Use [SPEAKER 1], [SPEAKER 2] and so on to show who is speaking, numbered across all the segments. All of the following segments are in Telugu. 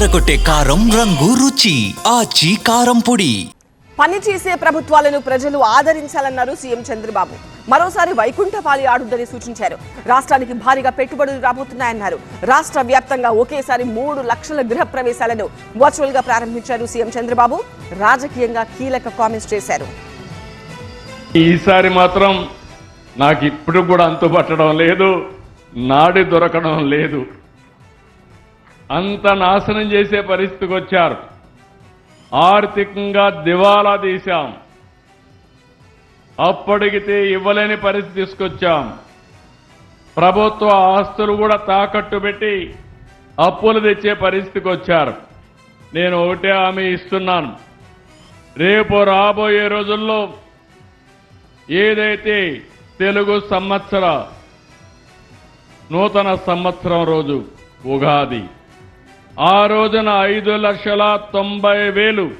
[SPEAKER 1] అదరగొట్టే కారం రంగు రుచి ఆచి కారం పొడి.
[SPEAKER 2] పనిచేసే ప్రభుత్వాలను ప్రజలు ఆదరించాలన్నారు సీఎం చంద్రబాబు. మరోసారి వైకుంఠపాలి ఆడుద్దని సూచించారు. రాష్ట్రానికి భారీగా పెట్టుబడులు రాబోతున్నాయన్నారు. రాష్ట్ర వ్యాప్తంగా ఒకేసారి మూడు లక్షల గృహ ప్రవేశాలను వర్చువల్గా ప్రారంభించారు సీఎం చంద్రబాబు. రాజకీయంగా కీలక కామెంట్స్ చేశారు.
[SPEAKER 3] ఈసారి మాత్రం నాకు ఇప్పుడు కూడా అంతు పట్టడం లేదు నాడి దొరకడం లేదు. అంత నాశనం చేసే పరిస్థితికి వచ్చారు. ఆర్థికంగా దివాలా తీశాం. అప్పడిగితే ఇవ్వలేని పరిస్థితి తీసుకొచ్చాం. ప్రభుత్వ ఆస్తులు కూడా తాకట్టు పెట్టి అప్పులు తెచ్చే పరిస్థితికి వచ్చారు. నేను ఒకటే హామీ ఇస్తున్నాను. రేపు రాబోయే రోజుల్లో ఏదైతే తెలుగు సంవత్సర నూతన సంవత్సరం రోజు ఉగాది. ఆ రోజున ఐదు లక్షల తొంభై వేలు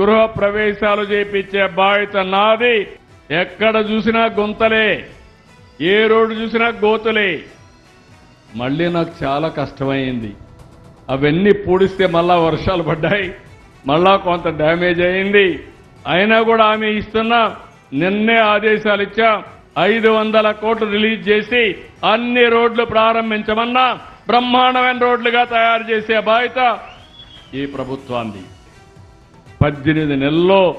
[SPEAKER 3] గృహ ప్రవేశాలు చేపించే బాధ్యత నాది. ఎక్కడ చూసినా గుంతలే. ఏ రోడ్డు చూసినా గోతులే. మళ్ళీ నాకు చాలా కష్టమైంది. అవన్నీ పూడిస్తే మళ్ళా వర్షాలు పడ్డాయి. మళ్ళా కొంత డ్యామేజ్ అయింది. అయినా కూడా ఆమె ఇస్తున్నా నిన్నే ఆదేశాలు ఇచ్చా. ఐదు వందల కోట్లు రిలీజ్ చేసి అన్ని రోడ్లు ప్రారంభించమన్నా బ్రహ్మాండమైన రోడ్లుగా తయారు చేసే బాధ్యత ఈ ప్రభుత్వాన్ని పద్దెనిమిది నెలల్లో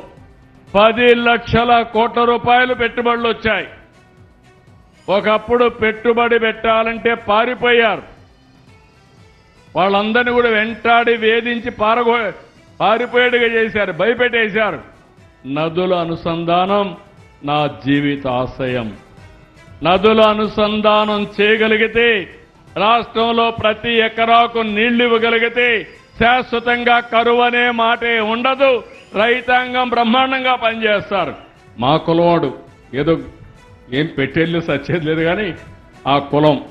[SPEAKER 3] పది లక్షల కోట్ల రూపాయలు పెట్టుబడులు వచ్చాయి. ఒకప్పుడు పెట్టుబడి పెట్టాలంటే పారిపోయారు. వాళ్ళందరినీ కూడా వెంటాడి వేధించి పారగో పారిపోయేట్టుగా చేశారు భయపెట్టేశారు. నదుల అనుసంధానం నా జీవిత ఆశయం. నదుల అనుసంధానం చేయగలిగితే రాష్ట్రంలో ప్రతి ఎకరాకు నీళ్ళు ఇవ్వగలిగితే శాశ్వతంగా కరువు అనే మాటే ఉండదు. రైతాంగం బ్రహ్మాండంగా పనిచేస్తారు. మా కులవాడు ఏదో ఏం పెట్టేళ్ళు సచ్చేది లేదు కానీ ఆ కులం.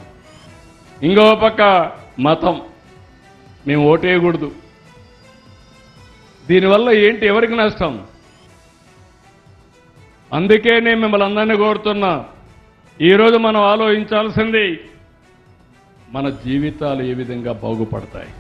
[SPEAKER 3] ఇంకో పక్క మతం. మేము ఓటేయకూడదు. దీనివల్ల ఏంటి ఎవరికి నష్టం? అందుకే నేను మిమ్మల్ని అందరినీ కోరుతున్నా. ఈరోజు మనం ఆలోచించాల్సింది మన జీవితాలు ఏ విధంగా బాగుపడతాయి?